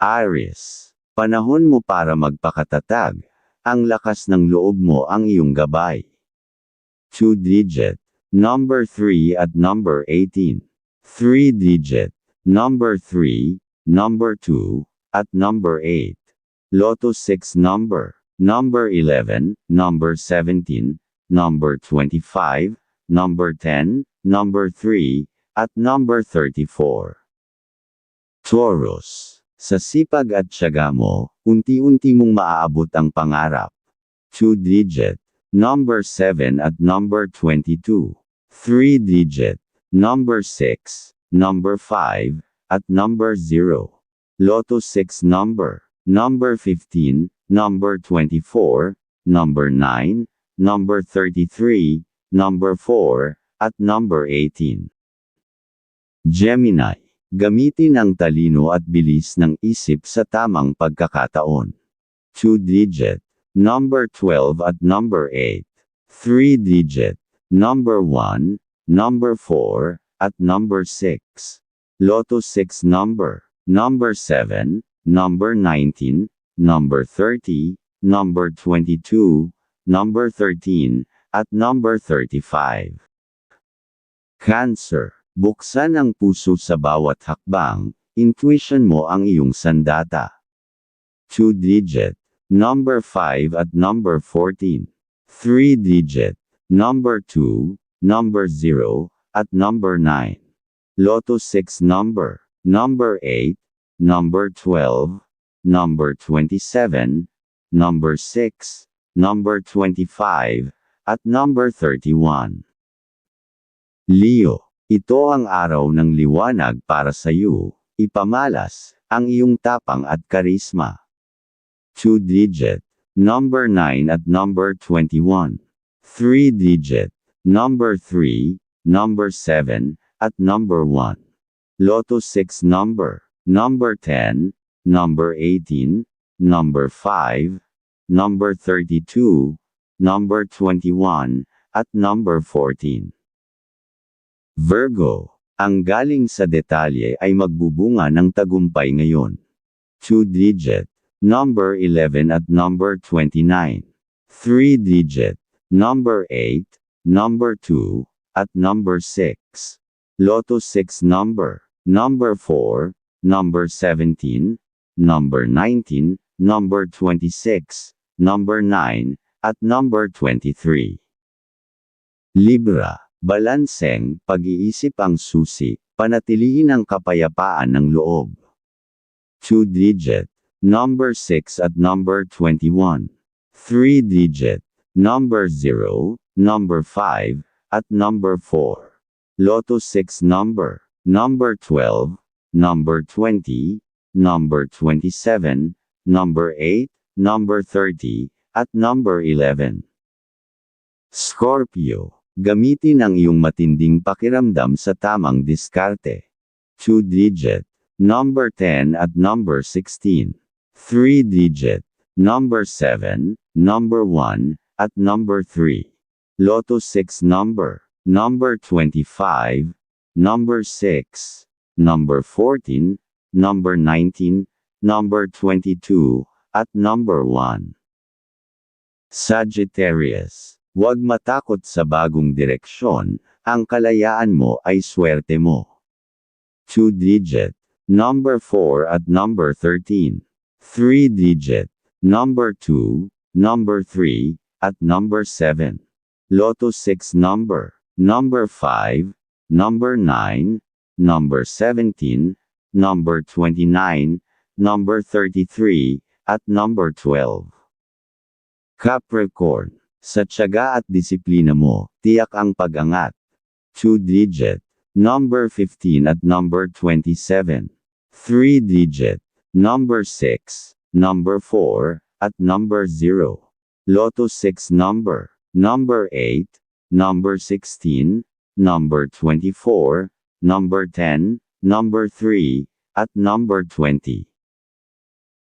Aries, panahon mo para magpakatatag. Ang lakas ng loob mo ang iyong gabay. 2-digit, number 3 at number 18. 3-digit, number 3, number 2, at number 8. Lotto 6 number, number 11, number 17, number 25, number 10, number 3, at number 34. Taurus, sa sipag at tiyaga mo, unti-unti mong maaabot ang pangarap. 2-digit, number 7 at number 22. 3-digit, number 6, number 5, at number 0. Lotto 6 number, number 15, number 24, number 9, number 33, number 4, at number 18. Gemini, gamitin ang talino at bilis ng isip sa tamang pagkakataon. 2-digit, number 12 at number 8. 3-digit, number 1, number 4, at number 6. Lotto 6 number, number 7, number 19, number 30, number 22, number 13, at number 35. Cancer, buksan ang puso sa bawat hakbang, intuition mo ang iyong sandata. 2-digit, number 5 at number 14. 3-digit, number 2, number 0, at number 9. Lotto 6 number, number 8, number 12, number 27, number 6, number 25, at number 31. Leo, ito ang araw ng liwanag para sa iyo, ipamalas, ang iyong tapang at karisma. 2-digit, number 9 at number 21. 3-digit, number 3, number 7, at number 1. Lotto 6 number, number 10, number 18, number 5, number 32, number 21, at number 14. Virgo, ang galing sa detalye ay magbubunga ng tagumpay ngayon. 2-digit, number 11 at number 29. 3-digit, number 8, number 2, at number 6. Lotto 6 number, number 4, number 17, number 19, number 26, number 9, at number 23. Libra, balanseng, pag-iisip ang susi, panatilihin ang kapayapaan ng loob. 2-digit, number 6 at number 21. 3-digit, number 0, number 5, at number 4. Lotto 6 number, number 12, number 20, number 27, number 8, number 30, at number 11. Scorpio, gamitin ang iyong matinding pakiramdam sa tamang diskarte. 2-digit, number 10 at number 16. 3-digit, number 7, number 1, at number 3. Lotto 6 number, number 25, number 6, number 14, number 19, number 22, at number 1. Sagittarius, huwag matakot sa bagong direksyon, ang kalayaan mo ay swerte mo. 2-digit, number 4 at number 13. 3-digit, number 2, number 3, at number 7. Lotto 6 number, number 5, number 9, number 17, number 29, number 33, at number 12. Capricorn, sa tiyaga at disiplina mo, tiyak ang pag-angat. 2-digit, number 15 at number 27. 3-digit, number 6, number 4, at number 0. Lotto 6 number, number 8, number 16, number 24, number 10, number 3, at number 20.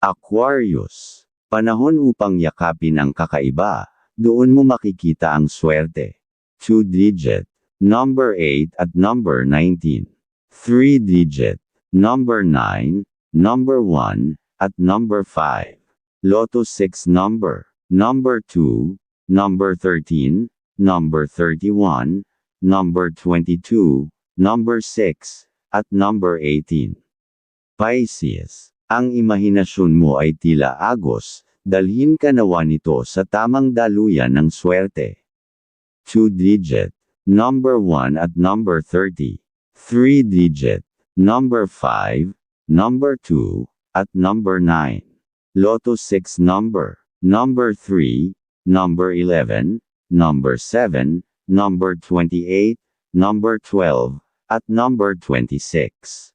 Aquarius. Panahon upang yakapin ang kakaiba, doon mo makikita ang swerte. 2-digit, number 8 at number 19. 3-digit, number 9, number 1, at number 5. Lotto 6 number, number 2, number 13, number 31, number 22, number 6, at number 18. Pisces, ang imahinasyon mo ay tila agos, dalhin ka nawa nito sa tamang daluyan ng swerte. 2-digit, number 1 at number 30. 3-digit, number 5, number 2, at number 9. Lotto 6 number, number 3, number 11, number 7, number 28, number 12, at number 26.